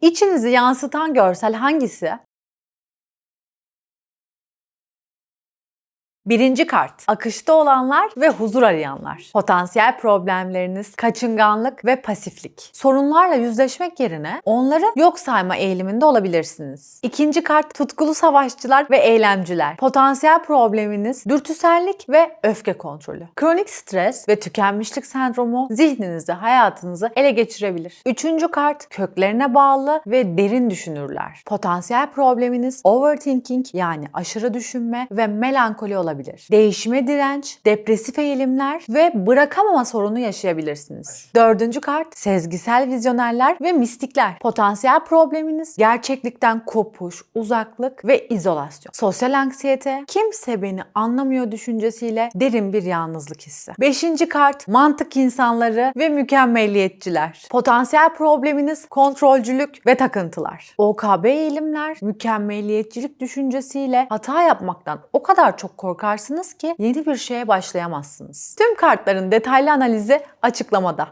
İçinizi yansıtan görsel hangisi? Birinci kart, akışta olanlar ve huzur arayanlar. Potansiyel problemleriniz, kaçınganlık ve pasiflik. Sorunlarla yüzleşmek yerine onları yok sayma eğiliminde olabilirsiniz. İkinci kart, tutkulu savaşçılar ve eylemciler. Potansiyel probleminiz, dürtüsellik ve öfke kontrolü. Kronik stres ve tükenmişlik sendromu zihninizi, hayatınızı ele geçirebilir. Üçüncü kart, köklerine bağlı ve derin düşünürler. Potansiyel probleminiz overthinking yani aşırı düşünme ve melankoli olabilir. Değişime direnç, depresif eğilimler ve bırakamama sorunu yaşayabilirsiniz. Dördüncü kart sezgisel vizyonerler ve mistikler. Potansiyel probleminiz gerçeklikten kopuş, uzaklık ve izolasyon. Sosyal anksiyete, kimse beni anlamıyor düşüncesiyle derin bir yalnızlık hissi. Beşinci kart mantık insanları ve mükemmelliyetçiler. Potansiyel probleminiz kontrolcülük ve takıntılar. OKB eğilimler, mükemmelliyetçilik düşüncesiyle hata yapmaktan o kadar çok korkarsınız ki yeni bir şeye başlayamazsınız. Tüm kartların detaylı analizi açıklamada.